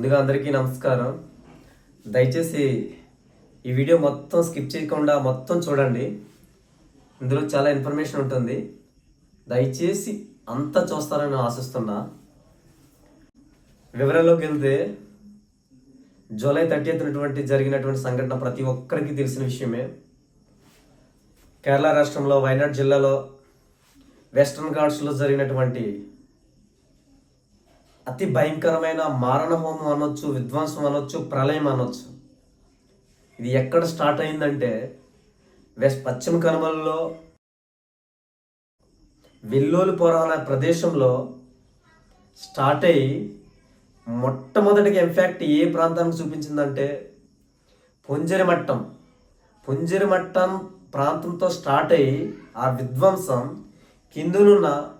ముందుగా అందరికీ నమస్కారం. దయచేసి ఈ వీడియో మొత్తం స్కిప్ చేయకుండా మొత్తం చూడండి. ఇందులో చాలా ఇన్ఫర్మేషన్ ఉంటుంది. దయచేసి అంతా చూస్తారని ఆశిస్తున్నా. వివరాల్లోకి వెళ్తే జూలై థర్టీ ఎత్తునటువంటి జరిగినటువంటి సంఘటన ప్రతి ఒక్కరికి తెలిసిన విషయమే. కేరళ రాష్ట్రంలో వైనాడ్ జిల్లాలో వెస్ట్రన్ ఘాట్స్లో జరిగినటువంటి అతి భయంకరమైన మారణ హోమం అనొచ్చు విధ్వంసం అనొచ్చు ప్రళయం అనొచ్చు. ఇది ఎక్కడ స్టార్ట్ అయిందంటే వెస్ట్ పశ్చిమ కనుమలలో వెల్లోలిపుర అనే ప్రదేశంలో స్టార్ట్ అయ్యి మొట్టమొదటిగా ఇన్ఫ్యాక్ట్ ఏ ప్రాంతానికి చూపించిందంటే పుంజరిమట్టం. పుంజరిమట్టం ప్రాంతంతో స్టార్ట్ అయ్యి ఆ విధ్వంసం కిందనున్న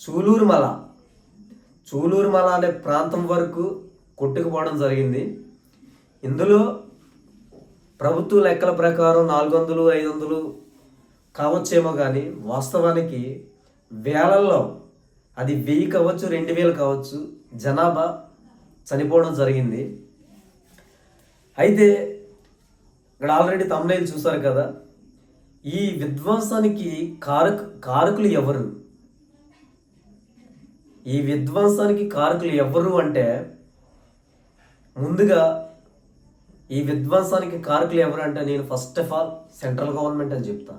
చూలూరుమల చూలూరుమల అనే ప్రాంతం వరకు కొట్టుకుపోవడం జరిగింది. ఇందులో ప్రభుత్వ లెక్కల ప్రకారం నాలుగు వందలు ఐదు వందలు కావచ్చేమో కానీ వాస్తవానికి వేలల్లో అది వెయ్యి కావచ్చు రెండు వేలు కావచ్చు జనాభా చనిపోవడం జరిగింది. అయితే ఇక్కడ ఆల్రెడీ తమ్నైల్ చూసారు కదా ఈ విధ్వంసానికి కారక కారకులు ఎవరు? ఈ విధ్వంసానికి కారకులు ఎవరు అంటే ముందుగా ఈ విధ్వంసానికి కారకులు ఎవరు అంటే నేను first of all central government అని చెప్తా.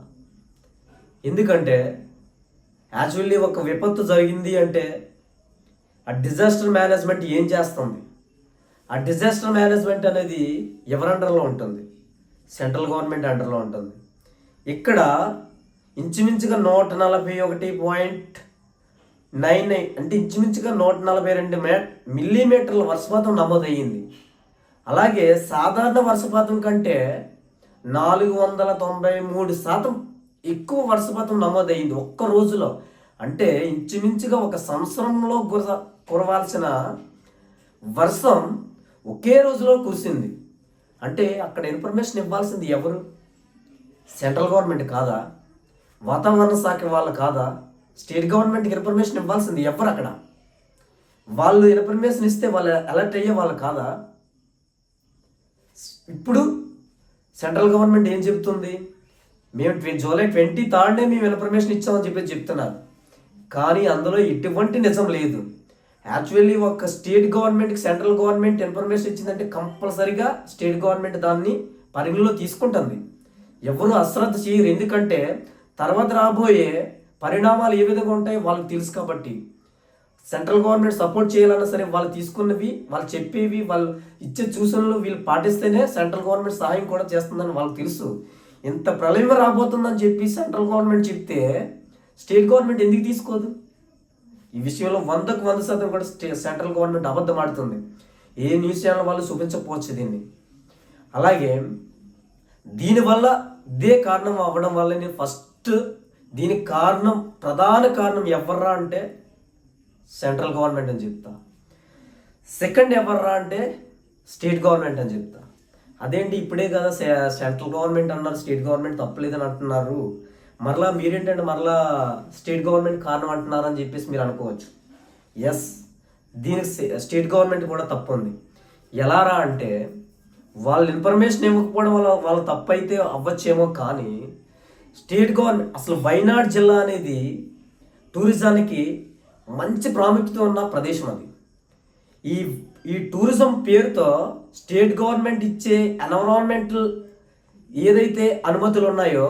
ఎందుకంటే యాక్చువల్లీ ఒక విపత్తు జరిగింది అంటే ఆ డిజాస్టర్ మేనేజ్మెంట్ ఏం చేస్తుంది? ఆ డిజాస్టర్ మేనేజ్మెంట్ అనేది ఎవరి అండర్లో ఉంటుంది? సెంట్రల్ గవర్నమెంట్ అండర్లో ఉంటుంది. ఇక్కడ ఇంచుమించుగా నూట నలభై ఒకటి పాయింట్ నైన్ నైన్ అంటే ఇంచుమించుగా నూట నలభై రెండు మే మిల్లీమీటర్ల వర్షపాతం నమోదయ్యింది. అలాగే సాధారణ వర్షపాతం కంటే నాలుగు వందల తొంభై మూడు శాతం ఎక్కువ వర్షపాతం నమోదయ్యింది ఒక్క రోజులో. అంటే ఇంచుమించుగా ఒక సంవత్సరంలో కుర కురవాల్సిన వర్షం ఒకే రోజులో కురిసింది. అంటే అక్కడ ఇన్ఫర్మేషన్ ఇవ్వాల్సింది ఎవరు? సెంట్రల్ గవర్నమెంట్ కాదా? వాతావరణ శాఖ వాళ్ళు కాదా? స్టేట్ గవర్నమెంట్కి ఇన్ఫర్మేషన్ ఇవ్వాల్సింది ఎవరు అక్కడ. వాళ్ళు ఇన్ఫర్మేషన్ ఇస్తే వాళ్ళు అలర్ట్ అయ్యే వాళ్ళు కాదా? ఇప్పుడు సెంట్రల్ గవర్నమెంట్ ఏం చెప్తుంది మేము ట్వ- జూలై ట్వంటీ థర్డ్నే మేము ఇన్ఫర్మేషన్ ఇచ్చామని చెప్పి చెప్తున్నారు. కానీ అందులో ఎటువంటి నిజం లేదు. యాక్చువల్లీ ఒక స్టేట్ గవర్నమెంట్కి సెంట్రల్ గవర్నమెంట్ ఇన్ఫర్మేషన్ ఇచ్చిందంటే కంపల్సరీగా స్టేట్ గవర్నమెంట్ దాన్ని పరిగణలో తీసుకుంటుంది. ఎవరు అశ్రద్ధ చేయరు. ఎందుకంటే తర్వాత రాబోయే పరిణామాలు ఏ విధంగా ఉంటాయో వాళ్ళకి తెలుసు కాబట్టి. సెంట్రల్ గవర్నమెంట్ సపోర్ట్ చేయాలన్నా సరే వాళ్ళు తీసుకున్నవి వాళ్ళు చెప్పేవి వాళ్ళు ఇచ్చే సూచనలు వీళ్ళు పాటిస్తేనే సెంట్రల్ గవర్నమెంట్ సహాయం కూడా చేస్తుందని వాళ్ళకి తెలుసు. ఇంత ప్రళయం రాబోతుందని చెప్పి సెంట్రల్ గవర్నమెంట్ చెప్తే స్టేట్ గవర్నమెంట్ ఎందుకు తీసుకోదు? ఈ విషయంలో వందకు వంద శాతం కూడా స్టే సెంట్రల్ గవర్నమెంట్ అబద్ధం ఆడుతుంది. ఏ న్యూస్ ఛానల్ వాళ్ళు చూపించకపోవచ్చు దీన్ని. అలాగే దీనివల్ల ఇదే కారణం అవ్వడం వల్ల నేను ఫస్ట్ దీనికి కారణం ప్రధాన కారణం ఎవర్రా అంటే సెంట్రల్ గవర్నమెంట్ అని చెప్తా. సెకండ్ ఎవర్రా అంటే స్టేట్ గవర్నమెంట్ అని చెప్తా. అదేంటి? ఇప్పుడే కదా సెంట్రల్ గవర్నమెంట్ అన్నారు స్టేట్ గవర్నమెంట్ తప్పలేదని అంటున్నారు. మరలా మీరేంటంటే మరలా స్టేట్ గవర్నమెంట్ కారణం అంటున్నారు అని చెప్పేసి మీరు అనుకోవచ్చు. ఎస్ దీనికి స్టేట్ గవర్నమెంట్ కూడా తప్పు ఉంది ఎలారా అంటే వాళ్ళు ఇన్ఫర్మేషన్ ఇవ్వకపోవడం వల్ల వాళ్ళ తప్పు అయితే అవ్వచ్చేమో కానీ స్టేట్ గవర్నమెంట్ అసలు వైనాడ్ జిల్లా అనేది టూరిజానికి మంచి ప్రాముఖ్యత ఉన్న ప్రదేశం అది. ఈ ఈ టూరిజం పేరుతో స్టేట్ గవర్నమెంట్ ఇచ్చే ఎన్వరాన్మెంటల్ ఏదైతే అనుమతులు ఉన్నాయో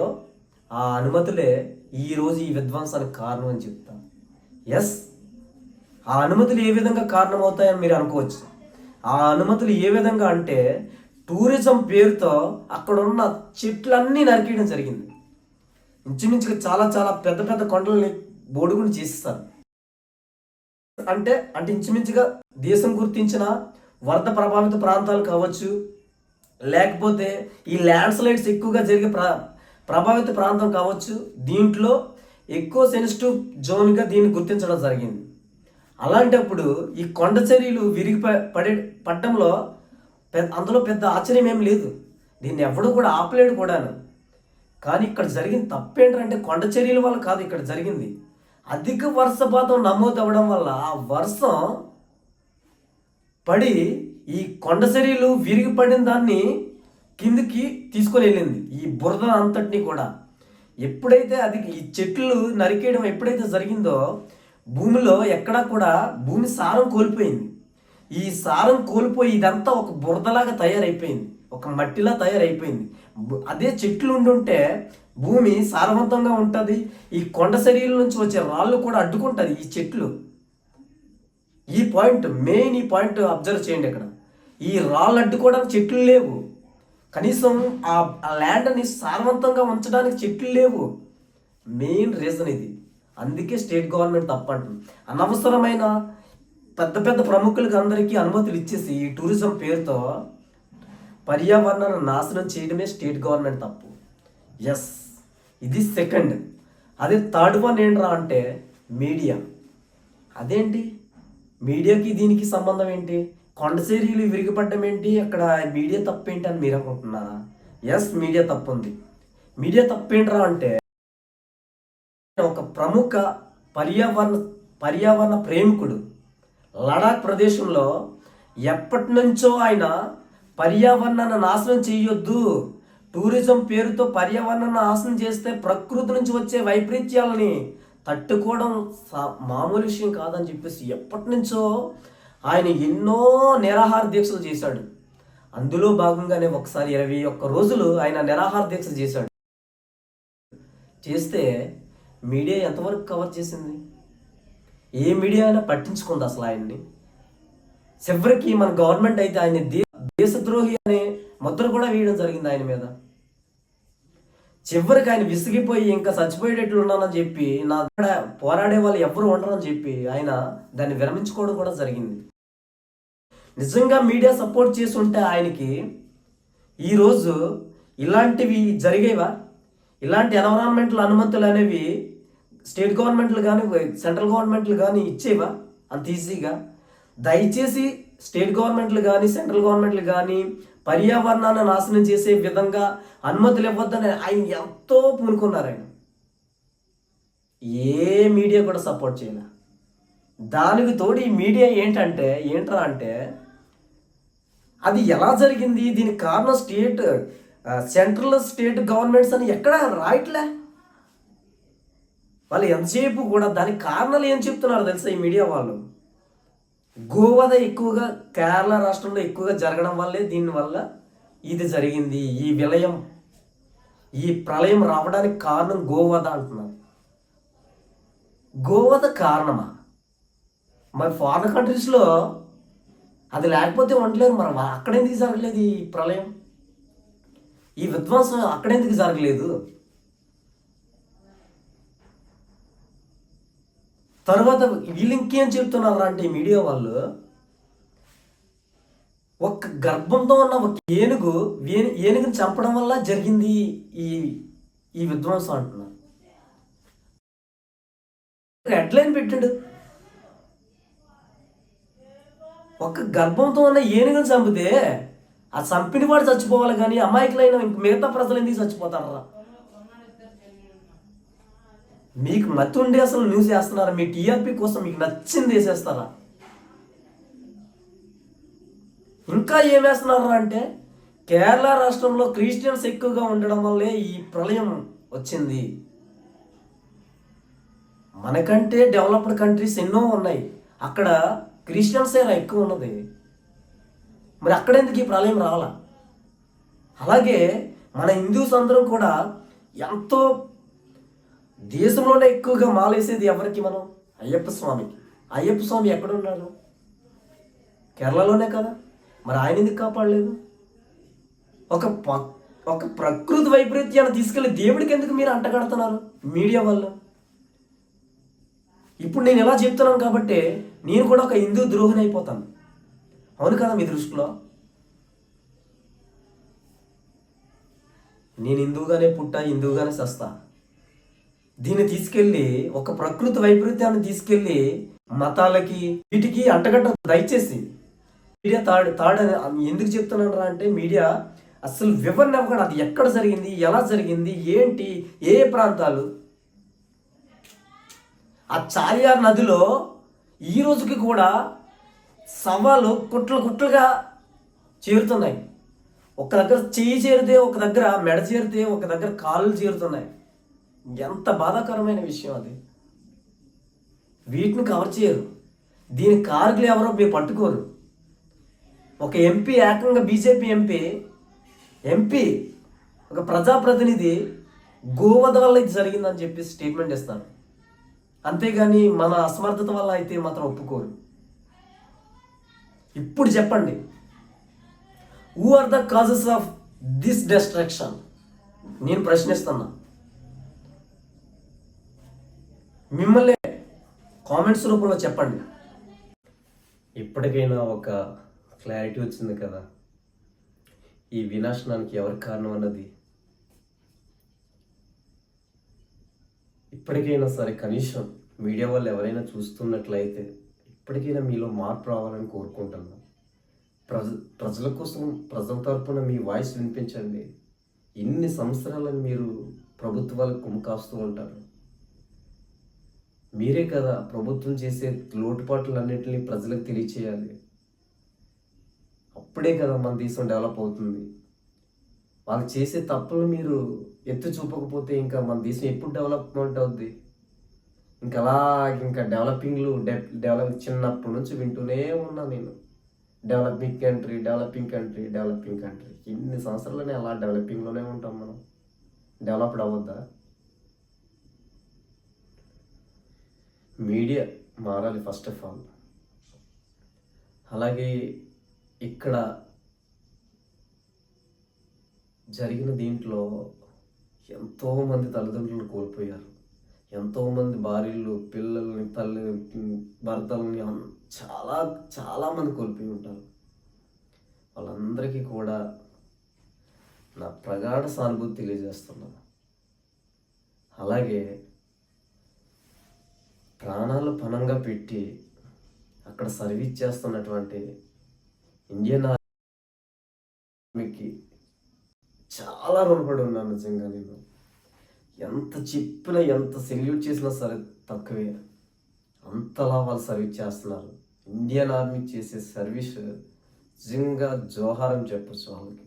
ఆ అనుమతులే ఈరోజు ఈ విధ్వంసానికి కారణం అని చెప్తా. ఎస్ ఆ అనుమతులు ఏ విధంగా కారణమవుతాయని మీరు అనుకోవచ్చు. ఆ అనుమతులు ఏ విధంగా అంటే టూరిజం పేరుతో అక్కడ ఉన్న చెట్లన్నీ నరికేయడం జరిగింది. ఇంచుమించుగా చాలా చాలా పెద్ద పెద్ద కొండల్ని బోడుగుని చేస్తారు అంటే అంటే ఇంచుమించుగా దేశం గుర్తించిన వరద ప్రభావిత ప్రాంతాలు కావచ్చు లేకపోతే ఈ ల్యాండ్ స్లైడ్స్ ఎక్కువగా జరిగే ప్ర ప్రభావిత ప్రాంతం కావచ్చు దీంట్లో ఎక్కువ సెన్సిటివ్ జోన్గా దీన్ని గుర్తించడం జరిగింది. అలాంటప్పుడు ఈ కొండ చర్యలు విరిగి పడే పట్టంలో పెద్ద అందులో పెద్ద ఆశ్చర్యం ఏం లేదు. దీన్ని ఎవడు కూడా ఆపలేడు కూడాను. కానీ ఇక్కడ జరిగిన తప్పేంటంటే కొండ చర్యల వల్ల కాదు ఇక్కడ జరిగింది. అధిక వర్షపాతం నమోదు అవ్వడం వల్ల ఆ వర్షం పడి ఈ కొండ చర్యలు విరిగి పడిన దాన్ని కిందికి తీసుకొని వెళ్ళింది. ఈ బురద అంతటిని కూడా. ఎప్పుడైతే అది ఈ చెట్లు నరికేయడం ఎప్పుడైతే జరిగిందో భూమిలో ఎక్కడా కూడా భూమి సారం కోల్పోయింది. ఈ సారం కోల్పోయి ఇదంతా ఒక బురదలాగా తయారైపోయింది. ఒక మట్టిలా తయారైపోయింది. అదే చెట్లు ఉండుంటే భూమి సారవంతంగా ఉంటుంది. ఈ కొండ శరీరం నుంచి వచ్చే రాళ్ళు కూడా అడ్డుకుంటుంది ఈ చెట్లు. ఈ పాయింట్ మెయిన్ ఈ పాయింట్ అబ్జర్వ్ చేయండి ఇక్కడ ఈ రాళ్ళు అడ్డుకోవడానికి చెట్లు లేవు. కనీసం ఆ ఆ ల్యాండ్ని సారవంతంగా ఉంచడానికి చెట్లు లేవు. మెయిన్ రీజన్ ఇది. అందుకే స్టేట్ గవర్నమెంట్ తప్పంటుంది. అనవసరమైన పెద్ద పెద్ద ప్రముఖులకు అందరికీ అనుమతులు ఇచ్చేసి ఈ టూరిజం పేరుతో పర్యావరణాన్ని నాశనం చేయడమే స్టేట్ గవర్నమెంట్ తప్పు. ఎస్ ఇది సెకండ్. అదే థర్డ్ వన్ ఏంట్రా అంటే మీడియా. అదేంటి? మీడియాకి దీనికి సంబంధం ఏంటి? కొండసేరీలు విరిగిపడ్డం ఏంటి? అక్కడ మీడియా తప్పు ఏంటి అని మీరు అనుకుంటున్నారా? ఎస్ మీడియా తప్పు ఉంది మీడియా తప్పేంట్రా అంటే ఒక ప్రముఖ పర్యావరణ పర్యావరణ ప్రేమికుడు లడాక్ ప్రదేశంలో ఎప్పటి నుంచో ఆయన పర్యావరణాన్ని నాశనం చేయొద్దు. టూరిజం పేరుతో పర్యావరణాన్ని నాశనం చేస్తే ప్రకృతి నుంచి వచ్చే వైపరీత్యాలని తట్టుకోవడం మామూలు విషయం కాదని చెప్పేసి ఎప్పటి నుంచో ఆయన ఎన్నో నిరాహార దీక్షలు చేశాడు. అందులో భాగంగానే ఒకసారి ఇరవై ఒక్క రోజులు ఆయన నిరాహార దీక్ష చేశాడు. చేస్తే మీడియా ఎంతవరకు కవర్ చేసింది? ఏ మీడియా అయినా పట్టించుకుంది అసలు ఆయన్ని. చివరికి మన గవర్నమెంట్ అయితే ఆయన దేశద్రోహి అనే ముద్ర కూడా వేయడం జరిగింది ఆయన మీద. చివరికి ఆయన విసిగిపోయి ఇంకా చచ్చిపోయేటట్లు ఉన్నానని చెప్పి నా దగ్గర పోరాడే వాళ్ళు ఎవరు ఉండరని చెప్పి ఆయన దాన్ని విరమించుకోవడం కూడా జరిగింది. నిజంగా మీడియా సపోర్ట్ చేసి ఉంటే ఆయనకి ఈరోజు ఇలాంటివి జరిగేవా? ఇలాంటి ఎన్వరాన్మెంటల్ అనుమతులు అనేవి స్టేట్ గవర్నమెంట్లు కానీ సెంట్రల్ గవర్నమెంట్లు కానీ ఇచ్చేవా? అంత ఈజీగా? దయచేసి స్టేట్ గవర్నమెంట్లు కానీ సెంట్రల్ గవర్నమెంట్లు కానీ పర్యావరణాన్ని నాశనం చేసే విధంగా అనుమతులు ఇవ్వద్దని ఆయన ఎంతో పూనుకున్నారు ఆయన ఏ మీడియా కూడా సపోర్ట్ చేయలే. దానికి తోడు ఈ మీడియా ఏంటంటే ఏంట్రా అంటే అది ఎలా జరిగింది? దీనికి కారణం స్టేట్ సెంట్రల్ స్టేట్ గవర్నమెంట్స్ అని ఎక్కడ రాయట్లే? వాళ్ళు ఎంతసేపు కూడా దానికి కారణాలు ఏం చెప్తున్నారు తెలుసా ఈ మీడియా వాళ్ళు? గోవధ ఎక్కువగా కేరళ రాష్ట్రంలో ఎక్కువగా జరగడం వల్లే దీనివల్ల ఇది జరిగింది. ఈ విలయం ఈ ప్రళయం రావడానికి కారణం గోవధ అంటున్నారు. గోవధ కారణమా? మరి ఫారిన్ కంట్రీస్లో అది లేకపోతే ఉండలేరు మరి అక్కడెందుకు జరగలేదు ఈ ప్రళయం? ఈ విధ్వంసం అక్కడెందుకు జరగలేదు? తర్వాత వీళ్ళు ఇంకేం చెప్తున్నారు అంటే ఈ మీడియా వాళ్ళు. ఒక గర్భంతో ఉన్న ఒక ఏనుగు ఏను ఏనుగుని చంపడం వల్ల జరిగింది ఈ ఈ విధ్వంసం అంటున్నారు. హెడ్లైన్ పెట్టాడు. ఒక గర్భంతో ఉన్న ఏనుగుని చంపితే ఆ చంపిన వాడు చచ్చిపోవాలి కానీ అమాయకులైన ఇంక మిగతా ప్రజలు ఎందుకు చచ్చిపోతారా? మీకు మతి ఉండి అసలు న్యూస్ చేస్తున్నారా? మీ టీఆర్పీ కోసం మీకు నచ్చింది వేసేస్తారా ఇంకా ఏం వేస్తున్నారా అంటే కేరళ రాష్ట్రంలో క్రిస్టియన్స్ ఎక్కువగా ఉండడం వల్లే ఈ ప్రళయం వచ్చింది. మనకంటే డెవలప్డ్ కంట్రీస్ ఎన్నో ఉన్నాయి. అక్కడ క్రిస్టియన్సే ఎక్కువ ఉన్నది. మరి అక్కడెందుకు ఈ ప్రళయం రావాలా? అలాగే మన హిందూస్ అందరం కూడా ఎంతో దేశంలోనే ఎక్కువగా మాలేసేది ఎవరికి మనం? అయ్యప్ప స్వామికి. అయ్యప్ప స్వామి ఎక్కడున్నాడు? కేరళలోనే కదా. మరి ఆయన ఎందుకు కాపాడలేదు? ఒక ప- ఒక ప్రకృతి వైపరీత్యాన్ని తీసుకెళ్ళి దేవుడికి ఎందుకు మీరు అంటగడుతున్నారు మీడియా వల్ల ఇప్పుడు నేను ఎలా చెప్తున్నాను కాబట్టి నేను కూడా ఒక హిందూ ద్రోహిని అయిపోతాను. అవును కదా మీ దృష్టిలో? నేను హిందువుగానే పుట్టా హిందువుగానే సస్తా. దీన్ని తీసుకెళ్ళి ఒక ప్రకృతి వైపరీత్యాన్ని తీసుకెళ్ళి మతాలకి వీటికి అంటగట్ట దయచేసి. మీడియా తాడు తాడు అని ఎందుకు చెప్తున్నాను రా అంటే మీడియా అసలు వివరణ ఇవ్వకుండా అది ఎక్కడ జరిగింది ఎలా జరిగింది ఏంటి ఏ ప్రాంతాలు? ఆ చార్యార్ నదిలో ఈ రోజుకి కూడా సవాలు కుట్లు కుట్లుగా చేరుతున్నాయి. ఒక దగ్గర చేయి చేరితే ఒక దగ్గర మెడ చేరితే ఒక దగ్గర కాళ్ళు చేరుతున్నాయి. ఎంత బాధాకరమైన విషయం అది. వీటిని కవర్ చేయరు. దీని కారకులు ఎవరో మీరు పట్టుకోరు. ఒక ఎంపీ ఏకంగా బీజేపీ ఎంపీ ఎంపీ ఒక ప్రజాప్రతినిధి గోవధ వల్ల ఇది జరిగిందని చెప్పి స్టేట్మెంట్ ఇస్తాను అంతేగాని మన అసమర్థత వల్ల అయితే మాత్రం ఒప్పుకోరు. ఇప్పుడు చెప్పండి. Who are the causes of this destruction నేను ప్రశ్నిస్తున్నా. మిమ్మల్ని కామెంట్స్ రూపంలో చెప్పండి. ఇప్పటికైనా ఒక క్లారిటీ వచ్చింది కదా. ఈ వినాశనానికి ఎవరు కారణం అన్నది. ఇప్పటికైనా సరే కనీసం మీడియా వాళ్ళు ఎవరైనా చూస్తున్నట్లయితే ఇప్పటికైనా మీలో మార్పు రావాలని కోరుకుంటున్నాను ప్రజ ప్రజల కోసం ప్రజల తరపున మీ వాయిస్ వినిపించండి. ఇన్ని సంవత్సరాలను మీరు ప్రభుత్వాలకు కుమ్మకాస్తూ ఉంటారు. మీరే కదా ప్రభుత్వం చేసే లోటుపాట్లన్నింటినీ ప్రజలకు తెలియచేయాలి. అప్పుడే కదా మన దేశం డెవలప్ అవుతుంది. వాళ్ళు చేసే తప్పులు మీరు ఎత్తు చూపకపోతే ఇంకా మన దేశం ఎప్పుడు డెవలప్మెంట్ అవుద్ది? ఇంకా అలా ఇంకా డెవలపింగ్లు డెవలప్ చిన్నప్పటి నుంచి వింటూనే ఉన్నా నేను. Developing country developing country developing country. ఇన్ని సంవత్సరాలనే అలా డెవలపింగ్లోనే ఉంటాం మనం. డెవలప్డ్ అవ్వద్దా? మీడియా మారాలి ఫస్ట్ ఆఫ్ ఆల్ అలాగే ఇక్కడ జరిగిన దీంట్లో ఎంతోమంది తల్లిదండ్రులు కోల్పోయారు. ఎంతోమంది భార్యలు పిల్లల్ని తల్లి భర్తలని చాలా చాలామంది కోల్పోయి ఉంటారు. వాళ్ళందరికీ కూడా నా ప్రగాఢ సానుభూతి తెలియజేస్తున్నాను. అలాగే ప్రాణాలు పణంగా పెట్టి అక్కడ సర్వీస్ చేస్తున్నటువంటి ఇండియన్ ఆర్మీకి చాలా రుణపడి ఉన్నాను నిజంగా నేను. ఎంత చెప్పినా ఎంత సెల్యూట్ చేసినా సరే తక్కువే. అంతలా వాళ్ళు సర్వీస్ చేస్తున్నారు. ఇండియన్ ఆర్మీ చేసే సర్వీస్ నిజంగా జోహారం చెప్పచ్చు వాళ్ళకి